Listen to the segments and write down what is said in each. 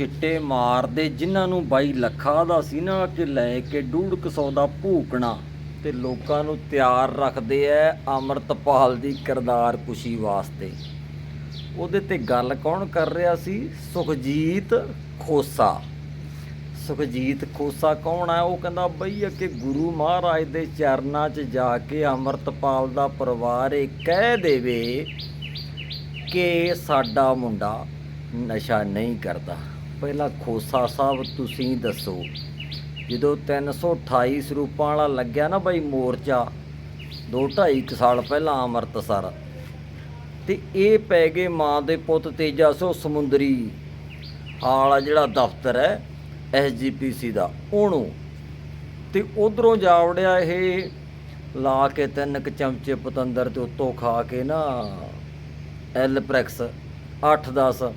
ਛਿੱਟੇ ਮਾਰਦੇ, ਜਿਨ੍ਹਾਂ ਨੂੰ ਬਾਈ ਲੱਖਾ ਦਾ ਸੀ ਨਾ ਕਿ ਲੈ ਕੇ ਡੂਢ ਕੁ ਦਾ ਭੂਕਣਾ। ਤੇ ਲੋਕਾਂ ਨੂੰ ਤਿਆਰ ਰੱਖਦੇ ਐ ਅਮਰਤਪਾਲ ਦੀ ਕਿਰਦਾਰ ਕੁਸ਼ੀ ਵਾਸਤੇ। ਉਹਦੇ ਤੇ ਗੱਲ ਕੌਣ ਕਰ ਰਿਹਾ ਸੀ? ਸੁਖਜੀਤ ਖੋਸਾ। ਸੁਖਜੀਤ ਖੋਸਾ ਕੌਣ ਹੈ ਉਹ ਕਹਿੰਦਾ, ਬਈ ਕਿ ਗੁਰੂ ਮਹਾਰਾਜ ਦੇ ਚਰਨਾਂ 'ਚ ਜਾ ਕੇ ਅਮਰਤਪਾਲ ਦਾ ਪਰਿਵਾਰ ਇਹ ਕਹਿ ਦੇਵੇ ਕਿ ਸਾਡਾ ਮੁੰਡਾ ਨਸ਼ਾ ਨਹੀਂ ਕਰਦਾ। ਪਹਿਲਾਂ ਖੋਸਾ ਸਾਹਿਬ ਤੁਸੀਂ ਦੱਸੋ। ਜਦੋਂ 328 ਸਰੂਪਾਂ ਵਾਲਾ ਲੱਗਿਆ ਨਾ ਬਈ ਮੋਰਚਾ 2 2.5 ਸਾਲ ਪਹਿਲਾਂ ਅੰਮ੍ਰਿਤਸਰ, ਤੇ ਇਹ ਪੈ ਗਏ ਮਾਂ ਦੇ ਪੁੱਤ ਤੇਜਾ ਸੋ ਸਮੁੰਦਰੀ। ਆਲਾ ਜਿਹੜਾ ਦਫ਼ਤਰ ਹੈ ਐਸਜੀਪੀਸੀ ਦਾ, ਉਹਨੂੰ। ਤੇ ਉਧਰੋਂ ਜਾ ਵੜਿਆ ਇਹ, ਲਾ ਕੇ ਤਿੰਨ ਕੁ ਚਮਚੇ ਪਤੰਦਰ ਤੇ ਉੱਤੋਂ ਖਾ ਕੇ ਨਾ ਐਲਪ੍ਰੈਕਸ 8-10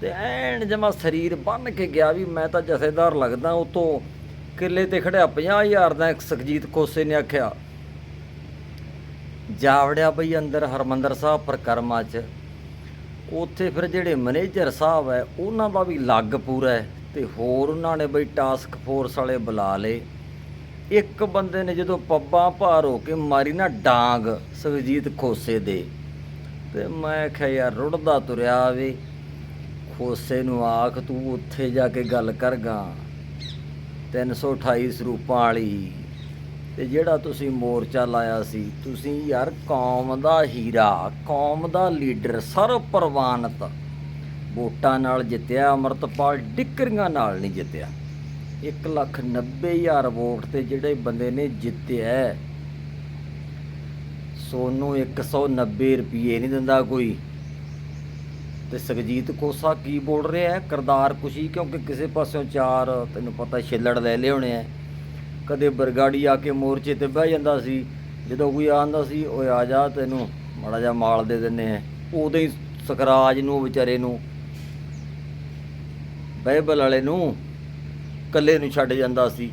ਤੇ ਐਨ ਜਮਾ ਸਰੀਰ ਬੰਨ ਕੇ ਗਿਆ ਵੀ ਮੈਂ ਤਾਂ ਜਥੇਦਾਰ ਲੱਗਦਾ ਉਤੋਂ ਕਿੱਲੇ ਤੇ ਖੜਿਆ 50000 ਦਾ ਇੱਕ ਸੁਖਜੀਤ ਕੋਸੇ ਨੇ ਆਖਿਆ ਜਾਵੜਿਆ ਬਈ ਅੰਦਰ ਹਰਮੰਦਰ ਸਾਹਿਬ ਪ੍ਰਕਰਮਾ 'ਚ। ਉੱਥੇ ਫਿਰ ਜਿਹੜੇ ਮੈਨੇਜਰ ਸਾਹਿਬ ਹੈ ਉਹਨਾਂ ਦਾ ਵੀ ਲੱਗ ਪੂਰਾ ਹੈ ਤੇ ਹੋਰ ਉਹਨਾਂ ਨੇ ਬਈ ਟਾਸਕ ਫੋਰਸ ਵਾਲੇ ਬੁਲਾ ਲਏ। ਇੱਕ ਬੰਦੇ ਨੇ ਜਦੋਂ ਪੱਬਾਂ ਭਾਰ ਹੋ ਕੇ ਮਾਰੀ ਨਾ ਡਾਂਗ ਸੁਖਜੀਤ ਖੋਸੇ ਦੇ, ਤੇ ਮੈਂ ਕਿਹਾ ਯਾਰ ਰੁੜਦਾ ਤੁਰਿਆ ਵੇ। ਖੋਸੇ ਨੂੰ ਆਖ ਤੂੰ ਉੱਥੇ ਜਾ ਕੇ ਗੱਲ ਕਰਗਾ 328 ਸਰੂਪਾਂ ਵਾਲੀ। ਤੇ ਜਿਹੜਾ ਤੁਸੀਂ ਮੋਰਚਾ ਲਾਇਆ ਸੀ ਤੁਸੀਂ ਯਾਰ ਕੌਮ ਦਾ ਹੀਰਾ ਕੌਮ ਦਾ ਲੀਡਰ ਸਰਵ ਪ੍ਰਵਾਨਤ ਵੋਟਾਂ ਨਾਲ ਜਿੱਤਿਆ ਅਮਰਤਪਾਲ ਡਿੱਕਰੀਆਂ ਨਾਲ ਨਹੀਂ ਜਿੱਤਿਆ। 1 ਲੱਖ 90 ਹਜ਼ਾਰ ਵੋਟ ਤੇ ਜਿਹੜੇ ਬੰਦੇ ਨੇ ਜਿੱਤਿਆ। ਹੈ, ਸੋਨੂੰ 190 ਰੁਪਏ ਨਹੀਂ ਦਿੰਦਾ ਕੋਈ। ਤੇ ਸੁਖਜੀਤ ਕੋਸਾ ਕੀ ਬੋਲ ਰਿਹਾ ਹੈ? ਕਰਦਾਰ ਕੁਸ਼ੀ ਕਿਉਂਕਿ ਕਿਸੇ ਪਾਸਿਓਂ ਚਾਰ, ਤੈਨੂੰ ਪਤਾ ਛਿੱਲੜ ਲੈ ਲਏ ਹੋਣੇ ਆ। ਕਦੇ ਬਰਗਾੜੀ ਆ ਕੇ ਮੋਰਚੇ ਤੇ ਬਹਿ ਜਾਂਦਾ ਸੀ। ਜਦੋਂ ਕੋਈ ਆਂਦਾ ਸੀ, ਓਏ ਆ ਜਾ ਤੈਨੂੰ, ਮਾੜਾ ਜਿਹਾ ਮਾਲ ਦੇ ਦਿੰਨੇ ਆ। ਉਦੋਂ ਹੀ ਸਕਰਾਜ ਨੂੰ, ਵਿਚਾਰੇ ਨੂੰ, ਬਾਈਬਲ ਵਾਲੇ ਨੂੰ ਕੱਲੇ ਨੂੰ ਛੱਡ ਜਾਂਦਾ ਸੀ।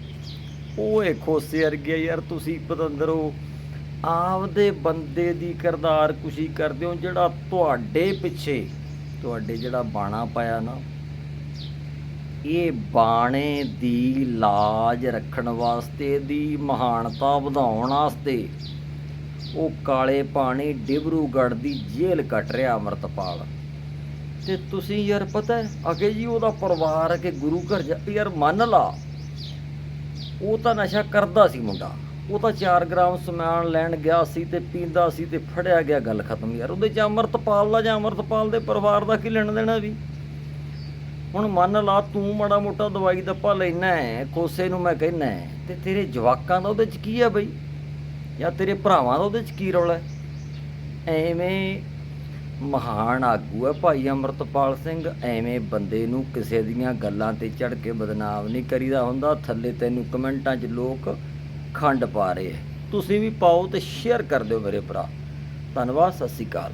ਉਹ ਓਏ ਖੋਸੇ ਵਰਗੇ ਯਾਰ, ਤੁਸੀਂ ਪਤੰਦਰੋ, ਆਪਦੇ ਬੰਦੇ ਦੀ ਕਰਦਾਰ ਕੁਸ਼ੀ ਕਰਦੇ ਹੋ, ਜਿਹੜਾ ਤੁਹਾਡੇ ਪਿੱਛੇ ਤੁਹਾਡੇ ਜਿਹੜਾ ਬਾਣਾ ਪਾਇਆ ਨਾ, ਇਹ ਬਾਣੇ ਦੀ ਲਾਜ ਰੱਖਣ ਵਾਸਤੇ, ਦੀ ਮਹਾਨਤਾ ਵਧਾਉਣ ਵਾਸਤੇ, ਉਹ ਕਾਲੇ ਪਾਣੀ ਡਿਬਰੂਗੜ੍ਹ ਦੀ ਜੇਲ੍ਹ ਕੱਟ ਰਿਹਾ ਅਮਰਤਪਾਲ। ਤੇ ਤੁਸੀਂ ਯਾਰ ਪਤਾ ਹੈ, ਅਗੇ ਜੀ ਉਹਦਾ ਪਰਿਵਾਰ ਕਿ ਗੁਰੂ ਘਰ ਜਾ, ਯਾਰ ਮੰਨ ਲਾ, ਉਹ ਤਾਂ ਨਸ਼ਾ ਕਰਦਾ ਸੀ ਮੁੰਡਾ। ਉਹ ਤਾਂ 4 ਗ੍ਰਾਮ ਸਮਾਨ ਲੈਣ ਗਿਆ ਸੀ ਤੇ ਪੀਂਦਾ ਸੀ ਤੇ ਫੜਿਆ ਗਿਆ ਗੱਲ ਖਤਮ ਯਾਰ। ਉਹਦੇ ਚ ਅਮਰਤਪਾਲ ਦਾ ਜਾਂ ਅਮਰਤਪਾਲ ਦੇ ਪਰਿਵਾਰ ਦਾ ਕੀ ਲੈਣ ਦੇਣਾ ਵੀ? ਹੁਣ ਮੰਨ ਲਾ ਤੂੰ ਮਾੜਾ ਮੋਟਾ ਦਵਾਈ ਦੱਪਾ ਲੈਣਾ ਹੈ, ਕੋਸੇ ਨੂੰ ਮੈਂ ਕਹਿਣਾ ਹੈ, ਤੇ ਤੇਰੇ ਜਵਾਕਾਂ ਦਾ ਉਹਦੇ ਚ ਕੀ ਹੈ ਬਈ? ਜਾਂ ਤੇਰੇ ਭਰਾਵਾਂ ਦਾ ਉਹਦੇ ਚ ਕੀ ਰੌਲਾ ਐਵੇਂ ਮਹਾਨ ਆਗੂ ਹੈ ਭਾਈ ਅਮਰਤਪਾਲ ਸਿੰਘ, ਐਵੇਂ ਬੰਦੇ ਨੂੰ ਕਿਸੇ ਦੀਆਂ ਗੱਲਾਂ ਤੇ ਚੜ ਕੇ ਬਦਨਾਮ ਨਹੀਂ ਕਰੀਦਾ ਹੁੰਦਾ। ਥੱਲੇ ਤੈਨੂੰ ਕਮੈਂਟਾਂ 'ਚ ਲੋਕ ਖੰਡ ਪਾ ਰਹੇ। ਤੁਸੀਂ ਵੀ ਪਾਓ ਤੇ ਸ਼ੇਅਰ ਕਰ ਦਿਓ ਮੇਰੇ ਭਰਾ। ਧੰਨਵਾਦ, ਸਤਿ ਸ਼੍ਰੀ ਅਕਾਲ।